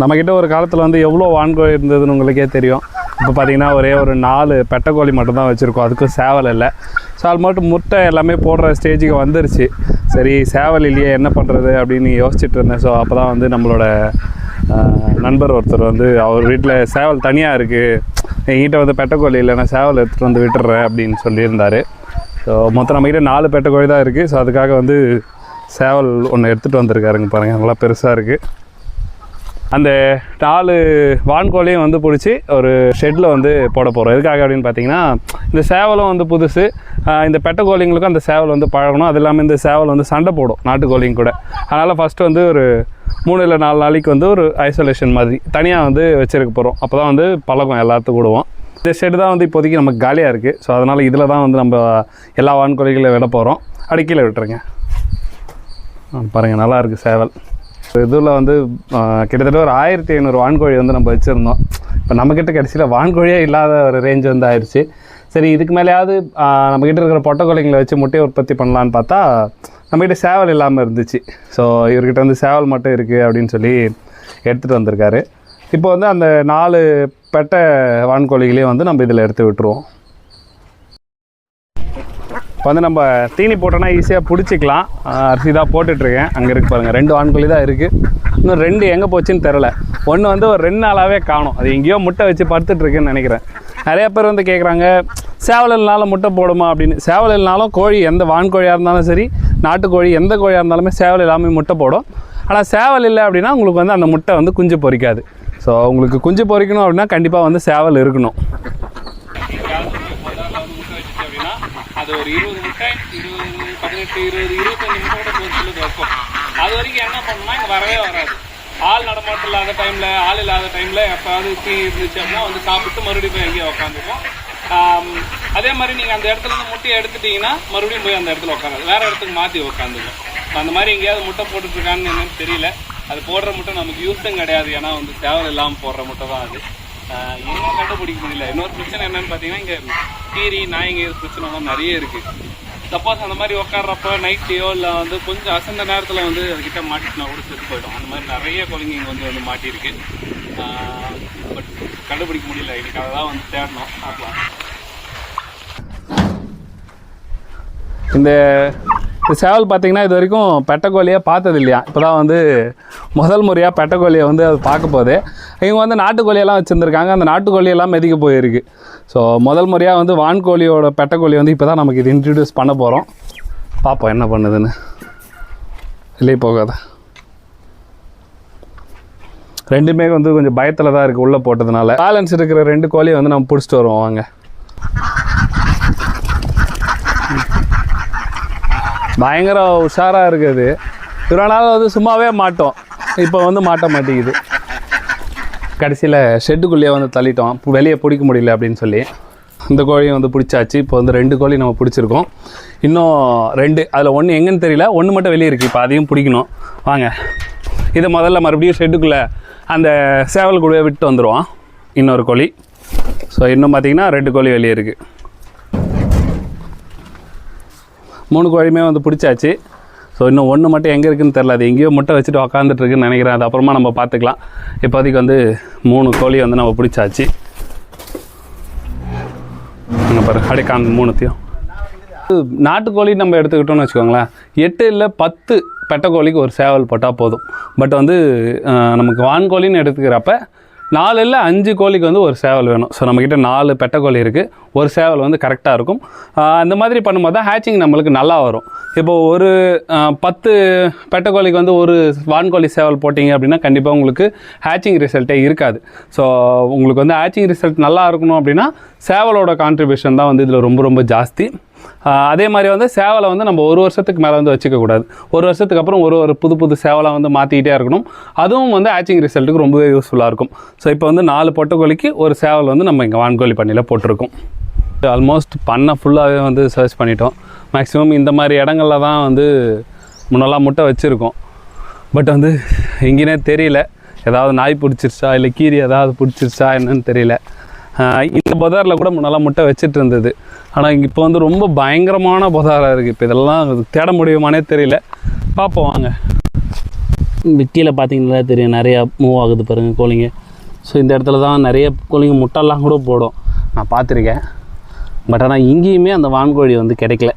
நம்மக்கிட்ட ஒரு காலத்தில் வந்து எவ்வளோ வான்கோழி இருந்ததுன்னு உங்களுக்கே தெரியும். இப்போ பார்த்தீங்கன்னா ஒரே ஒரு நாலு பெட்டைக்கோழி மட்டும்தான் வச்சுருக்கோம். அதுக்கும் சேவல் இல்லை. ஸோ ஆல்மோஸ்ட் முட்டை எல்லாமே போடுற ஸ்டேஜுக்கு வந்துருச்சு. சரி சேவல் இல்லையே என்ன பண்ணுறது அப்படின்னு யோசிச்சுட்டு இருந்தேன். ஸோ அப்போ தான் வந்து நம்மளோட நண்பர் ஒருத்தர் வந்து அவர் வீட்டில் சேவல் தனியாக இருக்குது எங்கிட்ட வந்து பெட்டைக்கோழி இல்லைன்னா சேவல் எடுத்துகிட்டு வந்து விட்டுறேன் அப்படின்னு சொல்லியிருந்தார். ஸோ மொத்தம் நம்மக்கிட்ட நாலு பெட்டைக்கோழி தான் இருக்குது ஸோ அதுக்காக வந்து சேவல் ஒன்று எடுத்துகிட்டு வந்திருக்காருங்க பாருங்கள் நல்லா பெருசாக இருக்குது அந்த நாலு வான்கோழியும் வந்து பிடிச்சி ஒரு ஷெட்டில் வந்து போட போகிறோம் எதுக்காக அப்படின்னு பார்த்தீங்கன்னா இந்த சேவலும் வந்து புதுசு. இந்த பெட்ட கோழிங்களுக்கும் அந்த சேவல் வந்து பழகணும். அது இல்லாமல் இந்த சேவல் வந்து சண்டை போடும் நாட்டுக்கோழிங்க கூட. அதனால் ஃபஸ்ட்டு வந்து ஒரு மூணு இல்லை நாலு நாளைக்கு வந்து ஒரு ஐசோலேஷன் மாதிரி தனியாக வந்து வச்சிருக்க போகிறோம் அப்போ தான் வந்து பழகம் எல்லாத்துக்கும் கூடுவோம் இந்த ஷெட்டு தான் வந்து இப்போதைக்கு நமக்கு காலியாக இருக்குது ஸோ அதனால் இதில் தான் வந்து நம்ம எல்லா வான்கோழிகளை விட போகிறோம் அடிக்கீழே விட்டுருங்க. ஆ, நல்லாயிருக்கு சேவல். இதில் வந்து கிட்டத்தட்ட ஒரு ஆயிரத்தி ஐநூறு வான்கோழி வந்து நம்ம வச்சுருந்தோம். இப்போ நம்மக்கிட்ட கடைசியில் வான்கோழியே இல்லாத ஒரு ரேஞ்ச் வந்து ஆயிடுச்சு சரி இதுக்கு மேலேயாவது நம்மக்கிட்ட இருக்கிற பொட்டைக்கோழிங்களை வச்சு முட்டையை உற்பத்தி பண்ணலான்னு பார்த்தா நம்மக்கிட்ட சேவல் இல்லாமல் இருந்துச்சு. ஸோ இவர்கிட்ட வந்து சேவல் மட்டும் இருக்குது அப்படின்னு சொல்லி எடுத்துகிட்டு வந்திருக்காரு. இப்போ வந்து அந்த நாலு பெட்டை வான்கோழிகளையும் வந்து நம்ம இதில் எடுத்து விட்டுருவோம். இப்போ வந்து நம்ம தீனி போட்டோன்னா ஈஸியாக பிடிச்சிக்கலாம். அரிசி தான் போட்டுட்ருக்கேன். அங்கே இருக்கு பாருங்கள் ரெண்டு வான்கோழி தான் இருக்குது இன்னும் ரெண்டு எங்கே போச்சுன்னு தெரில ஒன்று வந்து ஒரு ரெண்டு நாளாகவே காணும். அது எங்கேயோ முட்டை வச்சு படுத்துட்ருக்குன்னு நினைக்கிறேன். நிறைய பேர் வந்து கேட்குறாங்க சேவல் இல்லைனாலும் முட்டை போடுமா அப்படின்னு. சேவல் இல்லைனாலும் கோழி எந்த வான்கோழியாக இருந்தாலும் சரி நாட்டுக்கோழி எந்த கோழியாக இருந்தாலுமே சேவல் இல்லாமல் முட்டை போடும். ஆனால் சேவல் இல்லை அப்படின்னா உங்களுக்கு வந்து அந்த முட்டை வந்து குஞ்சு பொரிக்காது ஸோ உங்களுக்கு குஞ்சு பொரிக்கணும் அப்படின்னா கண்டிப்பாக வந்து சேவல் இருக்கணும். அது ஒரு இருபது முட்டை இருபது பதினெட்டு இருபது இருபத்தஞ்சு முட்டை கூட ஒரு வைப்போம். வைக்கும் அது வரைக்கும் என்ன பண்ணணும்னா இங்கே வரவே வராது. ஆள் நடமாட்டம் இல்லாத டைமில் ஆள் இல்லாத டைமில் எப்போயாவது தீ இருந்துச்சு அப்படின்னா வந்து சாப்பிட்டு மறுபடியும் போய் எங்கேயோ உட்காந்துக்கும் அதே மாதிரி நீங்கள் அந்த இடத்துல இருந்து முட்டையை எடுத்துட்டீங்கன்னா மறுபடியும் போய் அந்த இடத்துல உட்காந்து வேற இடத்துக்கு மாற்றி உட்காந்துக்கும் அந்த மாதிரி எங்கேயாவது முட்டை போட்டுட்ருக்கான்னு என்னன்னு தெரியல. அது போடுற முட்டை நமக்கு யூஸும் கிடையாது. ஏன்னா வந்து தேவை இல்லாமல் போடுற முட்டை தான் அது. இன்னும் கண்டுபிடிக்க முடியல. இன்னொரு பிரச்சனை என்னன்னு பார்த்தீங்கன்னா இங்கே கீரி நாய்ங்க பிரச்சனைலாம் நிறைய இருக்குது சப்போஸ் அந்த மாதிரி உட்காடுறப்ப நைட்லேயோ இல்லை வந்து கொஞ்சம் அசந்த நேரத்தில் வந்து அதுக்கிட்ட மாட்டிட்டுனா கூட செத்து போயிடும். அந்த மாதிரி நிறைய குழந்தைங்க இங்கே வந்து வந்து மாட்டியிருக்கு. பட் கண்டுபிடிக்க முடியல. இதுக்காக தான் வந்து தேடணும். பார்க்கலாம். இந்த இந்த சேவல் பார்த்தீங்கன்னா இது வரைக்கும் பெட்டக்கோழியாக பார்த்தது இல்லையா இப்போ தான் வந்து முதல் முறையாக பெட்டைக்கோழியை வந்து அது பார்க்க போகுது. இவங்க வந்து நாட்டுக்கோழியெல்லாம் வச்சுருந்துருக்காங்க. அந்த நாட்டுக்கோழியெல்லாம் மெதிக்க போயிருக்கு. ஸோ முதல் முறையாக வந்து வான்கோழியோட பெட்டக்கோழி வந்து இப்போ தான் நமக்கு இது இன்ட்ரடியூஸ் பண்ண போகிறோம் பார்ப்போம் என்ன பண்ணுதுன்னு. வெளியே போகாத. ரெண்டுமே வந்து கொஞ்சம் பயத்தில் தான் இருக்குது உள்ளே போட்டதுனால. பேலன்ஸ் இருக்கிற ரெண்டு கோழியை வந்து நம்ம பிடிச்சிட்டு வருவோம். வாங்க. பயங்கர உஷாராக இருக்குது. இவ்வளோ நாள் வந்து சும்மாவே மாட்டோம். இப்போ வந்து மாட்ட மாட்டேங்குது. கடைசியில் ஷெட்டுக்குள்ளேயே வந்து தள்ளிட்டோம். வெளியே பிடிக்க முடியல அப்படின்னு சொல்லி. இந்த கோழியை வந்து பிடிச்சாச்சு. இப்போ வந்து ரெண்டு கோழி நம்ம பிடிச்சிருக்கோம். இன்னும் ரெண்டு. அதில் ஒன்று எங்கேன்னு தெரியல. ஒன்று மட்டும் வெளியே இருக்குது இப்போ அதையும் பிடிக்கணும். வாங்க. இதை முதல்ல மறுபடியும் ஷெட்டுக்குள்ளே அந்த சேவல் கூடவே விட்டு வந்துடுவோம் இன்னொரு கோழி. ஸோ இன்னும் பார்த்தீங்கன்னா ரெண்டு கோழி வெளியே இருக்குது மூணு கோழியுமே வந்து பிடிச்சாச்சு. ஸோ இன்னும் ஒன்று மட்டும் எங்கே இருக்குன்னு தெரில அது எங்கேயோ முட்டை வச்சுட்டு உக்காந்துட்டுருக்குன்னு நினைக்கிறேன். அது அப்புறமா நம்ம பார்த்துக்கலாம். இப்போதைக்கு வந்து மூணு கோழி வந்து நம்ம பிடிச்சாச்சு. அங்கே பாரு அடைக்கான் மூணுத்தையும். நாட்டுக்கோழி நம்ம எடுத்துக்கிட்டோம்னு வச்சுக்கோங்களேன். எட்டு இல்லை பத்து பெட்டக்கோழிக்கு ஒரு சேவல் போட்டால் போதும். பட் வந்து நமக்கு வான்கோழின்னு எடுத்துக்கிறப்ப நாலு இல்லை அஞ்சு கோழிக்கு வந்து ஒரு சேவல் வேணும். ஸோ நம்மக்கிட்ட நாலு பெட்டைக்கோழி இருக்குது ஒரு சேவல் வந்து கரெக்டாக இருக்கும். அந்த மாதிரி பண்ணும்போது தான் ஹேச்சிங் நம்மளுக்கு நல்லா வரும். இப்போ ஒரு பத்து பத்து பெட்டைக்கோழிக்கு வந்து ஒரு வான்கோழி சேவல் போட்டிங்க அப்படின்னா கண்டிப்பாக உங்களுக்கு ஹேச்சிங் ரிசல்ட்டே இருக்காது. ஸோ உங்களுக்கு வந்து ஹேச்சிங் ரிசல்ட் நல்லா இருக்கணும் அப்படின்னா சேவலோட கான்ட்ரிபியூஷன் தான் வந்து இதில் ரொம்ப ரொம்ப ஜாஸ்தி. அதே மாதிரி வந்து சேவலை வந்து நம்ம ஒரு வருஷத்துக்கு மேலே வந்து வச்சுக்கக்கூடாது ஒரு வருஷத்துக்கு அப்புறம் ஒரு ஒரு புது புது சேவலை வந்து மாற்றிக்கிட்டே இருக்கணும். அதுவும் வந்து ஆச்சிங் ரிசல்ட்டுக்கு ரொம்பவே யூஸ்ஃபுல்லாக இருக்கும். ஸோ இப்போ வந்து நாலு பொட்டைக்கோழிக்கு ஒரு சேவல் வந்து நம்ம இங்கே வான்கோழி பண்ணியில் போட்டிருக்கோம். ஆல்மோஸ்ட் பண்ணை ஃபுல்லாகவே வந்து சர்ச் பண்ணிட்டோம். மேக்ஸிமம் இந்த மாதிரி இடங்கள்ல தான் வந்து முன்னெல்லாம் முட்டை வச்சுருக்கோம். பட் வந்து எங்கேனே தெரியல. ஏதாவது நாய் பிடிச்சிருச்சா? இல்லை கீரி ஏதாவது பிடிச்சிருச்சா? என்னன்னு தெரியல. இந்த புதாரில் கூட முன்னெல்லாம் முட்டை வச்சுட்டு இருந்தது. ஆனால் இங்கே இப்போ வந்து ரொம்ப பயங்கரமான புதாராக இருக்குது இப்போ இதெல்லாம் தேட முடியுமானே தெரியல. பார்ப்போம் வாங்க. இந்த கீழே பார்த்தீங்கன்னா தெரியும் நிறையா மூவ் ஆகுது பாருங்கள் கோழிங்க. ஸோ இந்த இடத்துல தான் நிறைய கோழிங்க முட்டைலாம் கூட போடும். நான் பார்த்துருக்கேன். பட் ஆனால் இங்கேயுமே அந்த வான்கோழி வந்து கிடைக்கல.